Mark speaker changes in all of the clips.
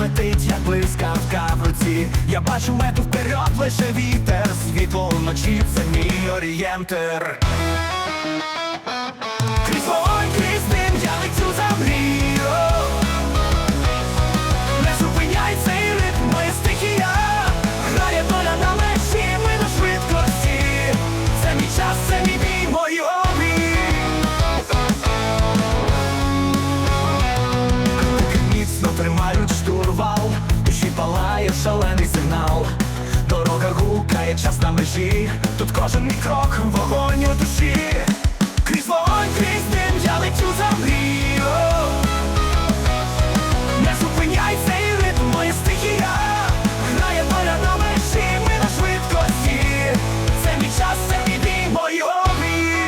Speaker 1: летить, як блискавка в руці. Я бачу мету вперед, лише вітер, світло вночі, це мій орієнтер. Гукає, час на межі. Тут кожен мій крок, вогонь у душі. Крізь вогонь, крізь дим, я лечу за мрію. Не зупиняй цей ритм, моя стихія. Грає доля на межі, ми на швидкості. Це мій час, це мій бій, мої обій.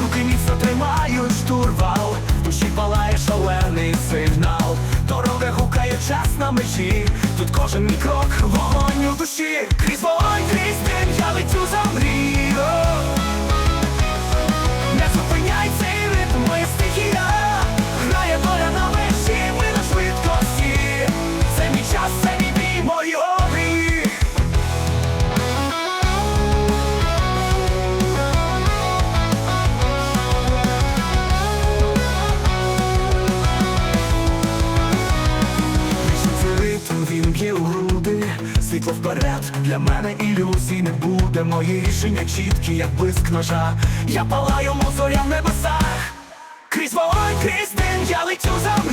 Speaker 1: Руки міцно тримають штурвал, душі палає шалений сигнал. Дорога гукає час на межі. Кожен мій крок, вогонь у душі. Крізь вогонь, крізь дим, я лечу за світло вперед, для мене ілюзій не буде. Мої рішення чіткі, як блиск ножа. Я палаю мусоря в небесах. Крізь вогонь, крізь день, я лечу за